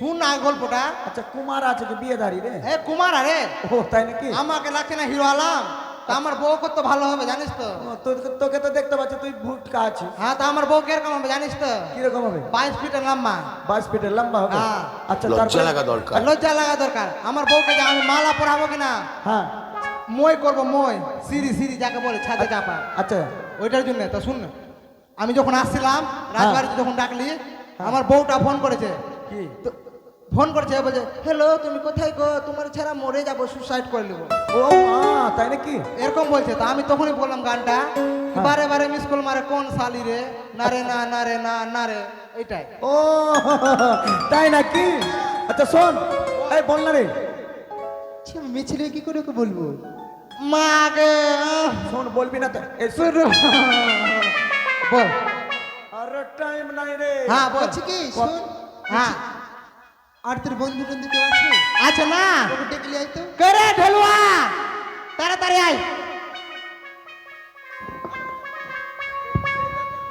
শুন না গল্পটা। আচ্ছা কুমার আছে কি? বিয়ে দাঁড়ি রে। এ কুমার আরে। ও তাই নাকি? আমাকে লাগছে না হিরো আলাম। তা আমার বউ কত ভালো হবে জানিস তো? তোকে তো দেখতে পাচ্ছি তুই ভুটকা আছিস। হ্যাঁ তা আমার বউ কীরকম হবে জানিস তো? কীরকম হবে? বাইশ ফিটের লম্বা। বাইশ ফিটের লম্বা হবে? হ্যাঁ। আচ্ছা লজ্জা লাগা দরকার। লজ্জা লাগা দরকার। আমার বউকে যে আমি মালা পরাবো কিনা? হ্যাঁ। মই করব মই। সিঁড়ি সিঁড়ি যাকে বলে ছাদে চাপা। আচ্ছা। ওইটার জন্য তা শুন না। আমি যখন আসছিলাম রাজবাড়িতে যখন ডাকলি আমার বউটা ফোন করেছে। কি? তো ফোন করেছে বলছে হ্যালো তুমি কোথায় গো? তোমার ছাড়া মরে যাব সুসাইড করে নেব। ও মা তাই নাকি? এরকম বলছে তা আমি তখনই বললাম গানটা বারে বারে মিস কল মারে কোন শালি রে? না রে না না রে না না রে। এটাই ও তাই নাকি? আচ্ছা শোন এই বল না রে। মেয়ে কি করে ওকে বলব? মাগে শোন বলবি না তো। এই শোন। বল। আরে টাইম নাই রে। হ্যাঁ বলছি কি? শোন হ্যাঁ। আর তোর বন্ধু টন্ধু কেউ আছে? আচ্ছা না। ডেকে আয় তো। করে ঢেলুয়া। তাড়াতাড়ি আয়।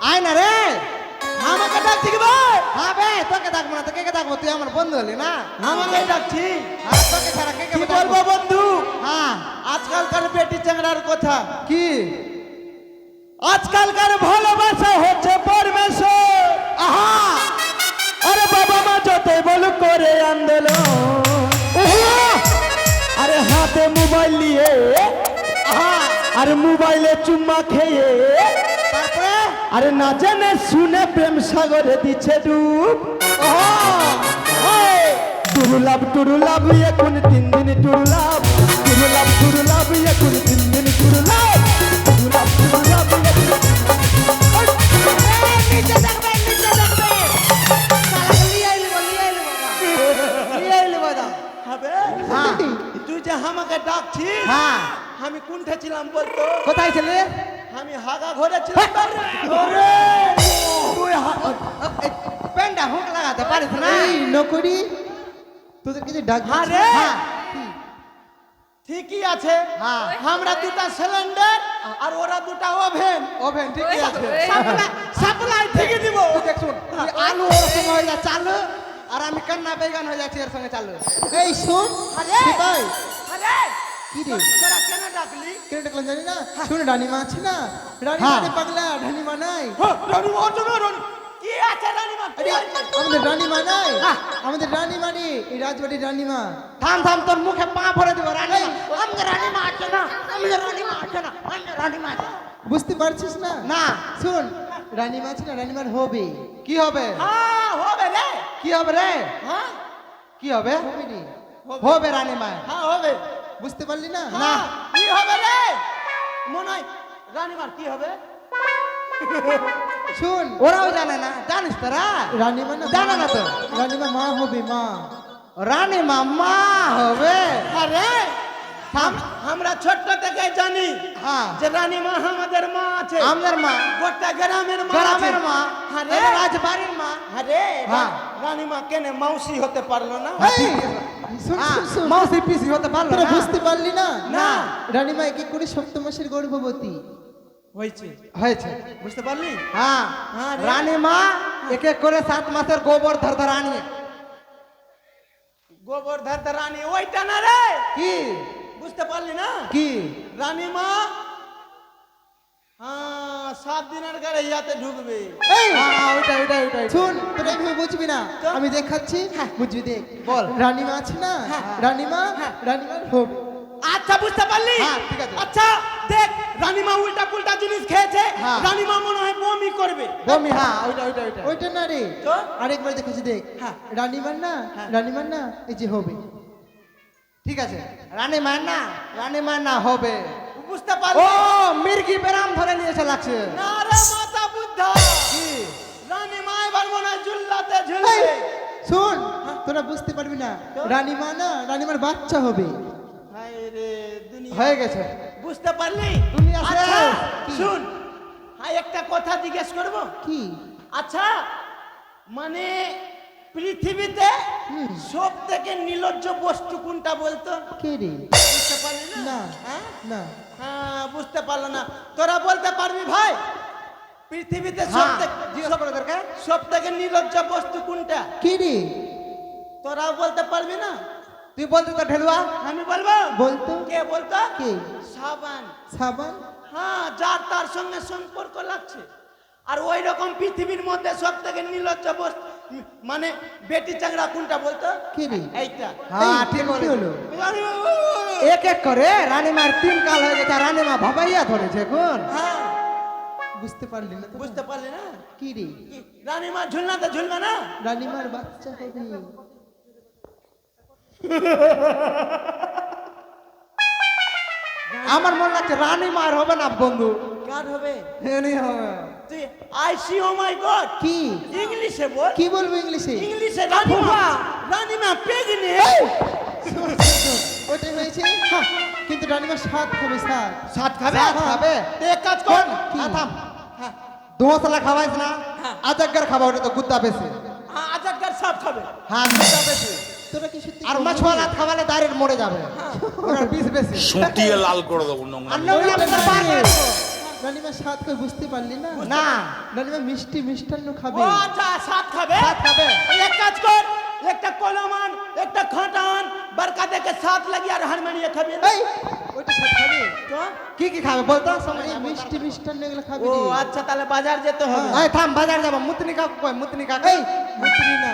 আয় না রে। আমাকে ডাকছি কি ভাই হ্যাঁ বে তোকে ডাকবো না তো কে কে ডাকবো? তুই আমার বন্ধু হলি না? আমাকে ডাকছি। হ্যাঁ তোকে ছাড়া কে কে? বলব বন্ধু? হ্যাঁ। আজকালকার বেটি চ্যাংড়ার কথা। কি? আজকালকার ভালোবাসা হচ্ছে পরমেশ্বর। আহা! যতই বল করে আন্দোলন। আরে হাতে মোবাইল নিয়ে আরে মোবাইলে চুম্মা খেয়ে আরে না জেনে শুনে প্রেম সাগরে দিচ্ছে ডুব। টুরুলাভ টুরুলাভ এখন তিন দিন টুরুলাভ টুরুলাভ টুরুলাভ এখন তিন দিন টুরুলাভ আমাকে ডাকছিস হ্যাঁ। আমি কোনটা ছিলাম বলতো। কোথায় ছিলি? আমি হাগা ঘরে ছিলাম। ওরে তুই হা- এই পেনটা হুক লাগাতে পারিস না? এই নকরি তোদেরকে যে ডাক হ্যাঁ রে। হ্যাঁ। ঠিকই আছে। হ্যাঁ। আমরা দুটা সিলিন্ডার আর ওরা দুটা ওভেন ওভেন ঠিকই আছে। সাপ্লাই ঠিকই দিব। আলু ওর সঙ্গে হয়ে যা চালু আর আমি কান্না বেগান হয়ে যাচ্ছি এর সঙ্গে চালু। এই শোন। আরে! কি রে? তোরা কেন ডাকলি? কেন ডাকলাম জানি না? শোন রানীমা আছে না? রানীমা হ্যাঁ। রে পাগলা রানীমা নাই। হ্যাঁ, রানী? অর্জুন কি আছে রানীমা? আমাদের রানীমা নাই। হ্যাঁ। আমাদের রানীমা রে এই রাজবাড়ির রানীমা। থাম থাম তোর মুখে পা ভরে দিব রানী আমাদের রানী আছে না? আমাদের রানী মা আছে না? আমাদের রানী আছে। বুঝতে পারছিস না? না। শোন রানীমা আছে না রানীমার হবে। কি হবে? হ্যাঁ হবে রে। কি হবে রে? হ্যাঁ? কি হবে? হবে রে হবে। রানী মা হ্যাঁ হবে। বুঝতে পারলি না? না। হ্যাঁ, কি হবে রে? মনে হয় রানীমার কি হবে? শোন ওরাও জানে না। জানিস তোরা রানীমা না জানে না তো। রানীমা মা হবে মা। রানী মা মা হবে। আরে আম- আমরা ছোট্ট থেকে জানি হ্যাঁ। যে রানীমা আমাদের মা আছে। আমাদের মা। গোটা গ্রামের মা গ্রামের মা। আরে রাজবাড়ির মা। হ্যাঁ। রানীমা কেনে মাউসি হতে পারল না? পিসি হতে পারল না। বুঝতে পারলি না? না। রানীমা এক এক করে সপ্তম মাসের গর্ভবতী। হয়েছে। হয়েছে। বুঝতে পারলি? হ্যাঁ। হ্যাঁ রে। এক এক করে সাত মাসের গোবর ধর ধর আনিয়ে গোবর্ধন রানী ওইটা না রে। কি? বুঝতে পারলি না? কি? রানীমা সাত দিনের গাড়ি ইয়াতে ঢুকবে। এই! হ্যাঁ হ্যাঁ, ওইটা ওইটা ওইটা। শোন তোরা এইভাবে বুঝবি না তো? আমি দেখাচ্ছি বুঝবি দেখ। বল। রানীমা আছে না? রানীমা? রানীমার হবে আচ্ছা বুঝতে পারলি? হ্যাঁ, ঠিক আছে। আচ্ছা দেখ রানীমা উল্টা পুল্টা জিনিস খেয়েছে। হ্যাঁ। রানীমা মনে হয় বমি করবে। বমি হ্যাঁ ওইটা ওইটা ওইটা। ওইটা না রে। তো? আরেকবার দেখাচ্ছি দেখ। হ্যাঁ। রানীমার না? রানীমার না? এই যে হবে। ঠিক আছে। রানী মা না? রানী মা না হবে। বুঝতে ও পারলি মির্গি বেরাম ধরে নিয়েছে লাগছে। না রে মাতা বুদ্ধা। কি? রানীমা এবার মনে জুল্লাতে ঝুলবে। শোন তোরা বুঝতে পারবি না। রানীমা না রানীমার বাচ্চা হবে। হায় রে দুনিয়া। হয়ে গেছে। বুঝতে পারলি? দুনিয়া আচ্ছা? শুন হ্যাঁ একটা কথা জিজ্ঞেস করব? কি? আচ্ছা মানে পৃথিবীতে সব থেকে নির্লজ্জ বস্তু কোনটা বলতো? কে রে? বুঝতে পারলি না? না হ্যাঁ? না। হ্যাঁ বুঝতে পারল না। তোরা বলতে পারবি ভাই পৃথিবীতে সব হ্যাঁ থেকে সব থেকে নির্লজ্জ বস্তু কোনটা? কে রে? তো তোরাও বলতে পারবি না। তুই বলতে তো ঢেলুয়া আমি বলব? বলতো। কে বলতো? কে? সাবান। সাবান? হ্যাঁ যার তার সঙ্গে সম্পর্ক লাগছে। আর ওই রকম পৃথিবীর মধ্যে সব থেকে নির্লজ্জ বস- মানে বেটি চাংড়া কোনটা বলতো? কে রে? এইটা। হ্যাঁ ঠিক হলো এক এক করে রানীমার তিন কাল হয়ে গেছে রানীমা ভাবাইয়া ধরেছে এখন। হ্যাঁ। বুঝতে পারলি না বুঝতে পারলি না? কি রে? কি, ঝুলনা তো ঝুলবে না? রানীমার বাচ্চা হবে। আমার মনে লাগছে রানীমার হবে না বন্ধু। কার হবে? হবে। তুই I see oh my god কি? ইংলিশে বল। কি বলব ইংলিশে? ইংলিশে রানীমা। রানীমা পেগনে। ওটাই হয়েছে? কিন্তু রানীমার স্বাদ হবে স্বাদ সাত খাবে? সাত খাবে। এক কাজ কর? হ্যাঁ, থাম। দোমশলা খাওয়াইস না? হ্যাঁ। আজাগর খাবা ওটা তো গুদ্দা বেশি হ্যাঁ, আজাদগার সব খাবে। হ্যাঁ গুদ্দা বেশি তোরা কি সত্যি আর? মাছওয়ালা খাওয়ালে দাঁড়িয়ে মরে যাবে। ওটার বিষ বেশি সুটিয়ে লাল করে দেবো নোংরা। আর নোংরা পার করে স্বাদ করে বুঝতে পারলি না? না রানীমা মিষ্টি মিষ্টান্ন খাবে। ও আচ্ছা সাত খাবে? সাত খাবে। এক কাজ কর একটা কলমান একটা খাটান বরকা দেখে সাত লাগি আর হারমানিয়ে খাবে। এই ওইটা স্বাদ খাবে? তো? কি কি খাবে বলতো সময় মিষ্টি মিষ্টান্ন এগুলো খাবে ও আচ্ছা তাহলে বাজার যেতে হবে। এই থাম বাজার যাব। মুতনি কাকু কই মুতনি কাকু? এই মন্ত্রী না।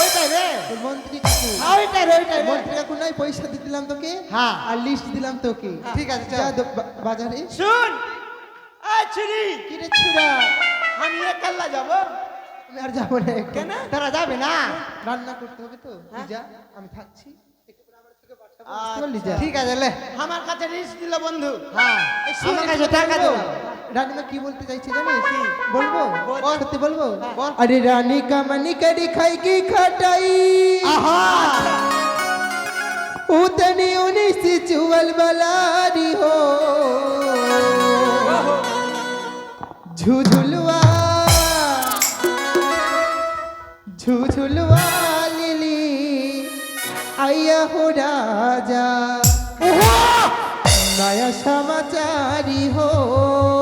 ওইটাই রে। মন্ত্রী কাকু। হ্যাঁ, ওইটাই রে ওইটাই মন্ত্রী কাকু নাই পয়সা দিলাম তোকে। হ্যাঁ। আর লিস্ট দিলাম তোকে। ঠিক আছে যা বাজারে। শুন আয় ছুরি কি রে ছুরা আমি আর যাব না তারা যাবে না। হ্যাঁ। রান্না করতে হবে তো। হ্যাঁ। যা আমি থাকছি। আচ্ছা। ঠিক আছে লে। আমার কাছে রিস্ক দিল বন্ধু। হ্যাঁ। আমার টাকা দাও রানীমা কি বলতে চাইছে জানিস? বলব? সত্যি বলব? হ্যাঁ, আরে রানী কামানি করি খাই কি খাটাই। আহা! উতনি উনিশ চুয়াল বালারি হো। ঝুঝুলুয়া ঝুঝুলুয়া লিলি আইয়া হো রাজা। নয়া সমাচারি হো।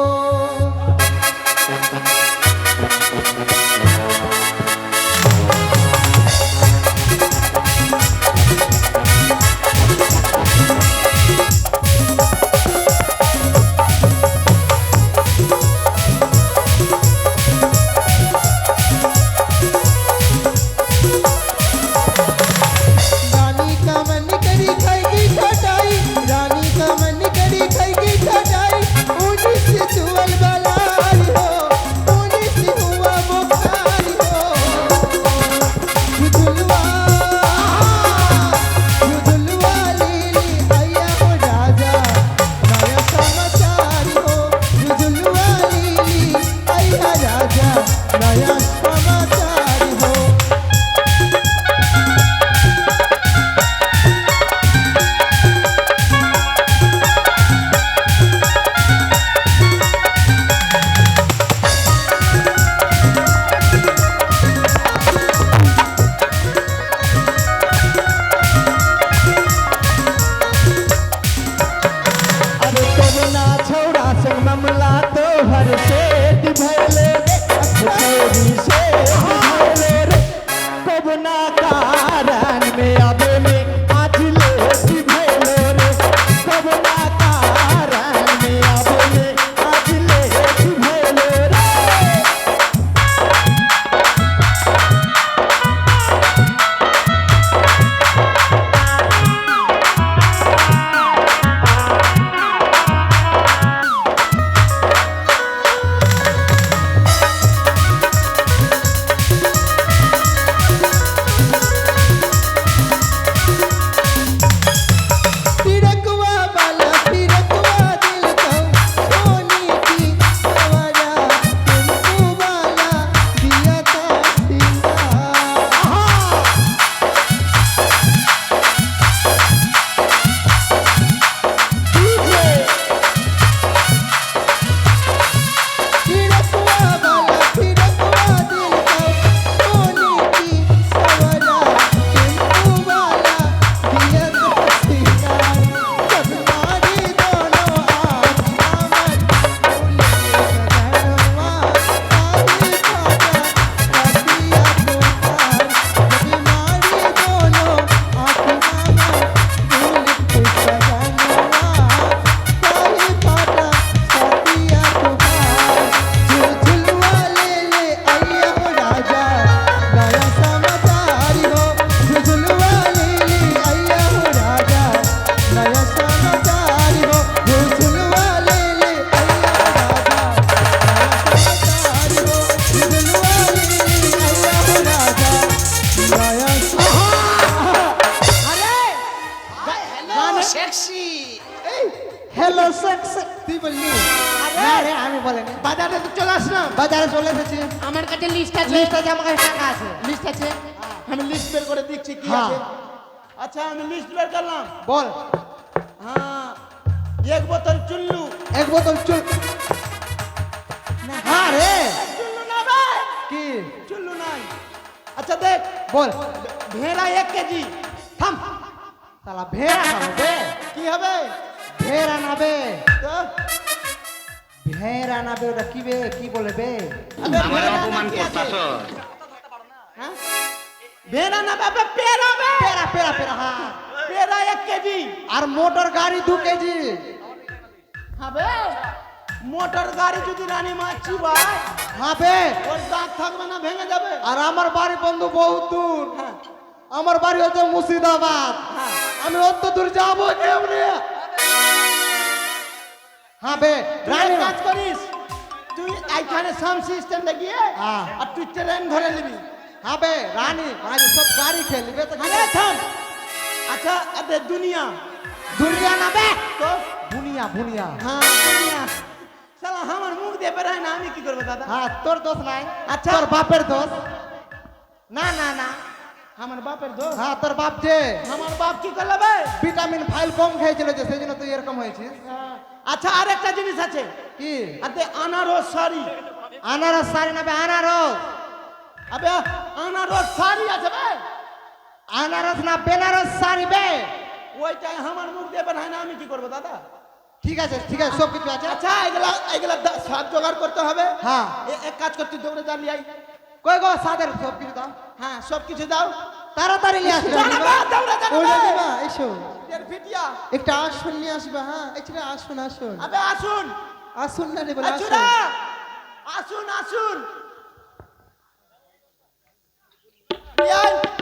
আচ্ছা আমি লিস্ট বের করলাম। বল। হ্যাঁ এক বোতল চুল্লু। এক বোতল চুল হ্যাঁ রে। চুল্লু না ভাই। কি? চুল্লু নাই। আচ্ছা দেখ বল। ভেড়া এক কেজি। থাম। শালা ভেড়া খাব বে কি হবে? ভেড়া না বে তো? ভেড়া না বে ওটা কি বে? কি বলে বে? ভেড়া অপমান করতাছ হ্যাঁ? ভেড়া না বাবা পেরা পেরা পেরা পেরা হ্যাঁ পেরা এক কেজি। আর মোটর গাড়ি দু কেজি। হবে মোটর গাড়ি যদি রানী মাছ চিবায় হ্যাঁ ওর দাঁত থাকবে না ভেঙে যাবে। আর আমার বাড়ি বন্ধু বহুত দূর। আমার বাড়ি হচ্ছে মুর্শিদাবাদ। আমি অত দূর যাব কেমনি হ্যাঁ রানী কাজ করিস। তুই এইখানে সাউন্ড সিস্টেম লাগিয়ে হ্যাঁ। আর তুই ট্রেন ধরে নিবি। হ্যাঁ বে রানী আজ সব গাড়ি খেলবে তো আরে থাম। আচ্ছা আরে দুনিয়া। দুনিয়া না বে? তো ভুনিয়া ভুনিয়া হ্যাঁ দুনিয়া সালা আমার মুখ দিয়ে বেরায় না আমি কি করব দাদা? হ্যাঁ তোর দোষ নাই। আচ্ছা। তোর বাপের দোষ। না না না। আমার বাপের দোষ? হ্যাঁ তোর বাপ যে? আমার বাপ কি করল ভাই ভিটামিন ফাইল কম খেয়েছিল যে সেই জন্য তুই এরকম হয়েছিস। আচ্ছা আর একটা জিনিস আছে। কি? আনারস শাড়ি। আনারস সারি না বে আনারস। আবে আনারস শাড়ি আছে ভাই আনারস না বেনারস সারি বে। ওইটাই আমার মুখ দিয়ে বেরায় না আমি কি করব দাদা? ঠিক আছে ঠিক আছে সব কিছু আছে। আচ্ছা এগুলা এগুলা সাত জোগাড় করতে হবে। হ্যাঁ। এক কাজ করতে দৌড়ে দাঁড়িয়ে আই কই গো সাদের সব কিছু দাও? হ্যাঁ সব কিছু দাও। তাড়াতাড়ি নিয়ে আসবে। বা, এসো। একটা আসন নিয়ে আসবা হ্যাঁ এখানে আসুন আসুন। আবে আসুন। আসুন না রে বলে আসুন। আসুন আসুন। আসুন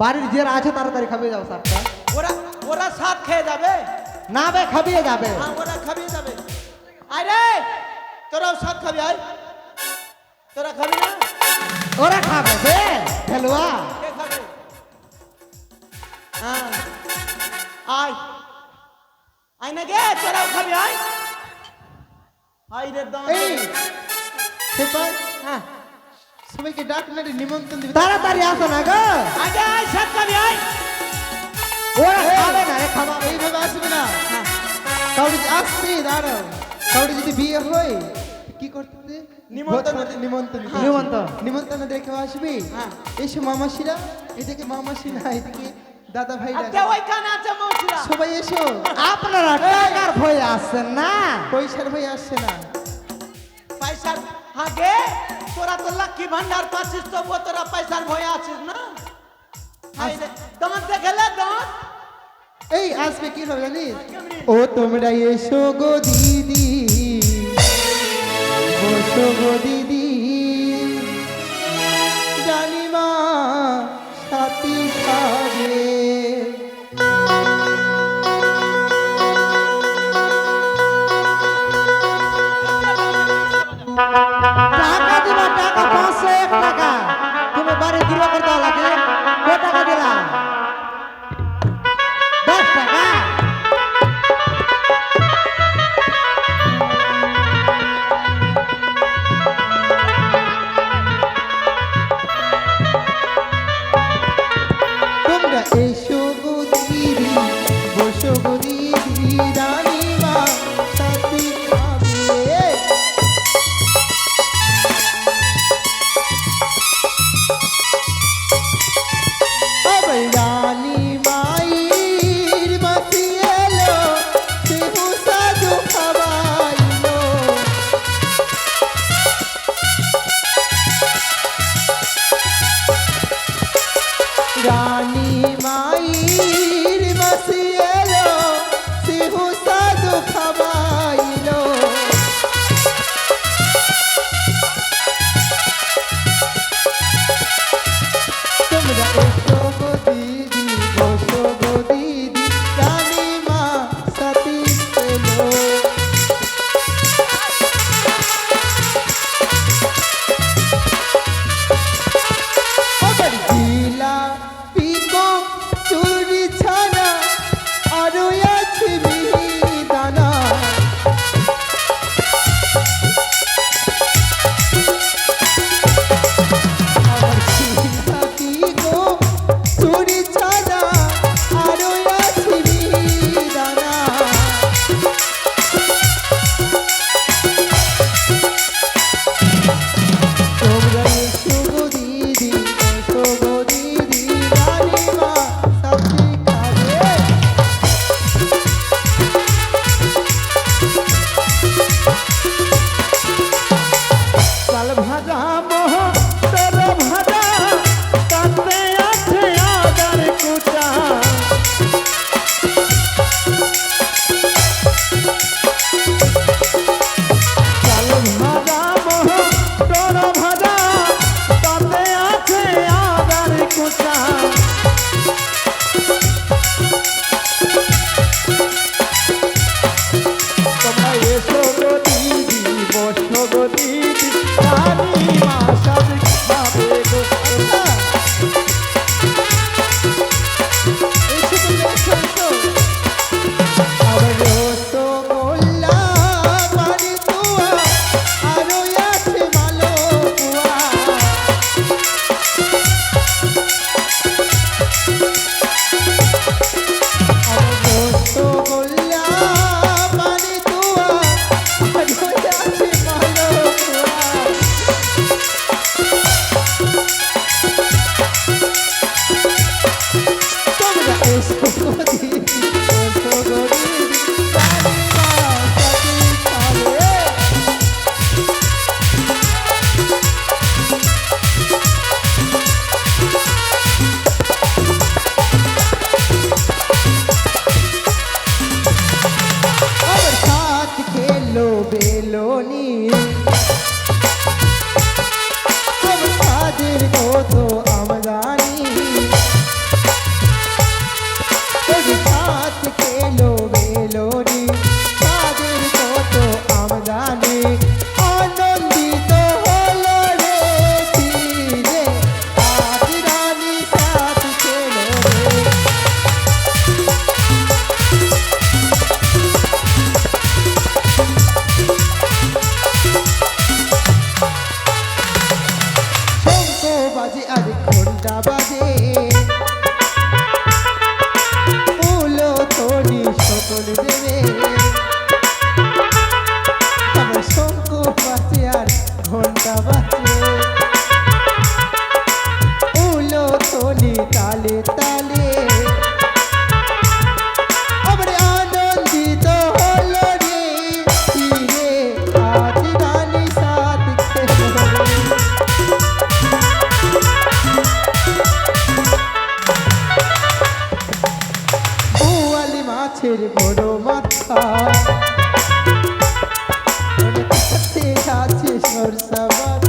বাড়ির যে আছে তাড়াতাড়ি খাবিয়ে যাও সাতটা ওরা ওরা সাত খেয়ে যাবে। না বে খাবিয়ে যাবে। হ্যাঁ ওরা খাবিয়ে যাবে। আরে তোরাও সাত খাবি আয়। তোরা খাবি না? ওরা খাবে বে খেলুয়া। কে খাবে? হ্যাঁ। আয়। আয় না গে তোরাও খাবি আয়। আয় রে দাম এই হ্যাঁ। সবাইকে ডাক নিমন্ত্রণ দিবে। তাড়াতাড়ি আসো না গো। আগে আয় সাত আয়। ওরা খাবে না রে খাবা এইভাবে আসবে না। কাউরি আসবে দাঁড়াও। কাউরি যদি বিয়ে হয় কি করতে নিমন্ত্রণ নিমন্ত্রণ নিমন্ত্রণ। নিমন্ত্রণ দেখে আসবি। হ্যাঁ। এসো মামাসিরা এদিকে মামাসিরা এদিকে দাদা ভাইরা আচ্ছা ওইখানে আছে মৌসিরা সবাই এসো। আপনারা টাকার ভয়ে আসছেন না। পয়সার ভাই আসছে না। পয়সার আগে তোরা তো লক্ষ্মী ভান্ডার পাচ্ছিস তবুও তোরা পয়সার ভয়ে আছিস না? দেখলে এই আসবে কি হবে জানিস? ও তোমরা এসো গো দিদি। বসো গো দিদি। জানিমা সাথী টাকা পাঁচশো এক টাকা। তুমি বাড়ি গৃহ করতে লাগে কত টাকা দিলা আছে সরষা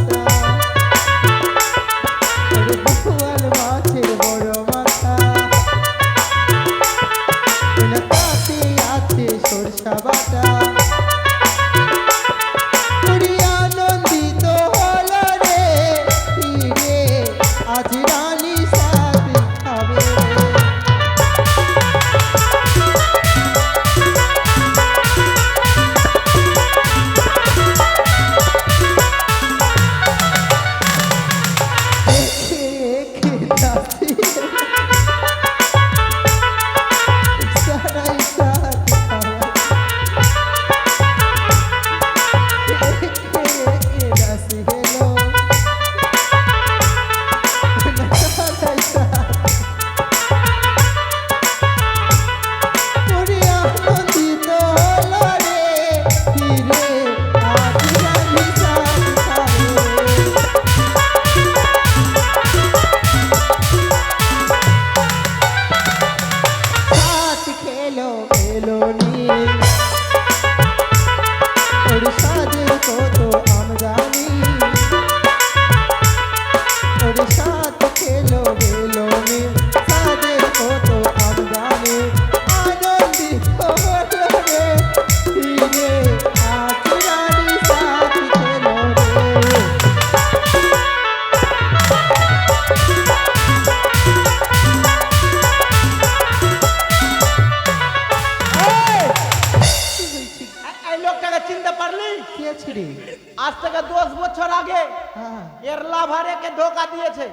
ধোকা দিয়েছে।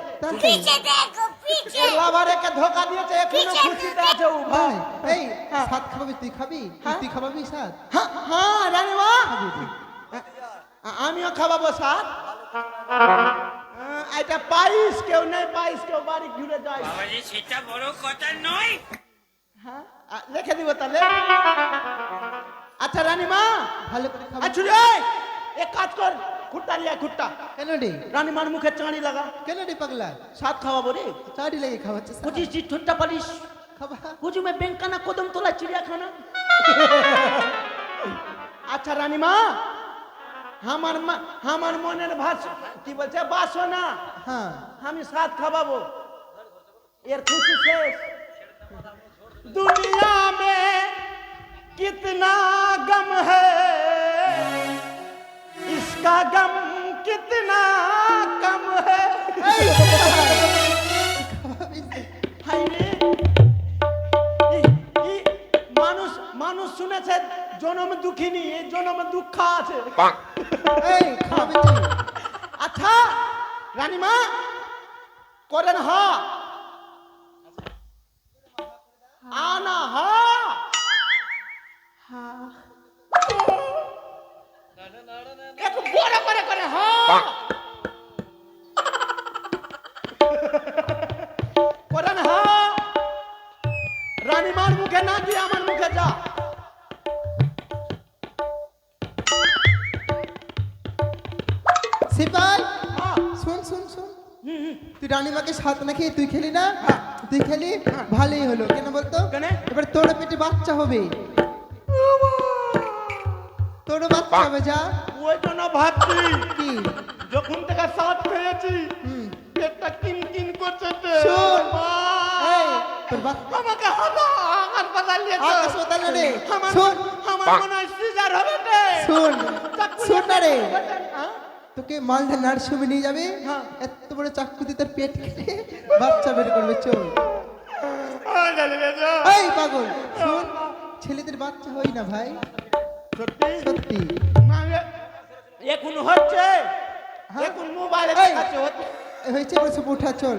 ধোকা দিয়েছে ভাই হ্যাঁ। হ্যাঁ।, হ্যাঁ। হ্যাঁ। রানী মা আমিও খাব সাত এটা পাইস কেউ নেই পাইস কেউ বাড়ি ঘুরে যায়। সেটা বড় কথা নয়। হ্যাঁ রেখে দিব তাহলে। আচ্ছা রানী মা ভালো করে খাব। আচ্ছা রে এক কাজ কর। খুট্টা লিয়া খুট্টা কেন রে রানীমার মুখে চাঁড়ি লাগা কেন রে পাগলা সাত খাওয়াবো রে চারি লেগে খাওয়াচ্ছে সাত। পঁচিশ জি ঠোঁটটা পারিস খাবা হুজু মে বেঙ্কানা কদম তোলা চিড়িয়াখানা আচ্ছা রানীমা আমার মা আমার মনের ভাষ কি বলছে বাসনা হ্যাঁ আমি সাত খাওয়াবো এর খুশি শেষ दुनिया में कितना गम है इसका गम कितना कम है হাই রে ই- ই- মানুষ মানুষ শুনেছে জনম দুঃখিনী এই জনম দুঃখ আছে এই খাবি তুই আচ্ছা রানীমা করেন হ আনা হ বড় করে করে হ করেন হ রানীমার মুখে না দিয়ে আমার মুখে যা। সিপাই হ্যাঁ। শুন শুন শুন। তুই রানীমাকে সাত না খেয়ে তুই খেলি না? তুই খেলি? ভালোই হলো। কেন বলতো? কেন? এবার তোর পেটে বাচ্চা হবে। তোর বাচ্চা হবে যা। ওই জন্য ভাবছি কি? যখন থেকে সাত খেয়েছি হুম। পেটটা কিন কিন করছে। শোন। আমাকে হাতা হাসপাতাল নিয়ে চল। হাসপাতালে রে। আমার শোন। আমার মনে হয় সিজার হবে রে। শোন। চাকু না রে। হ্যাঁ? তোকে মালদা নার্সিংহোমে নিয়ে যাবে। হ্যাঁ। এত বড় চাকু দিয়ে তোর পেট কেটে বাচ্চা বের করবে চল। এই পাগল। শোন ছেলেদের বাচ্চা হয় না ভাই। সত্যি? সত্যি। এখন হচ্ছে হ্যাঁ। এখন মোবাইলে এই। দেখাচ্ছে হচ্ছে হয়েছে বসে উঠা চল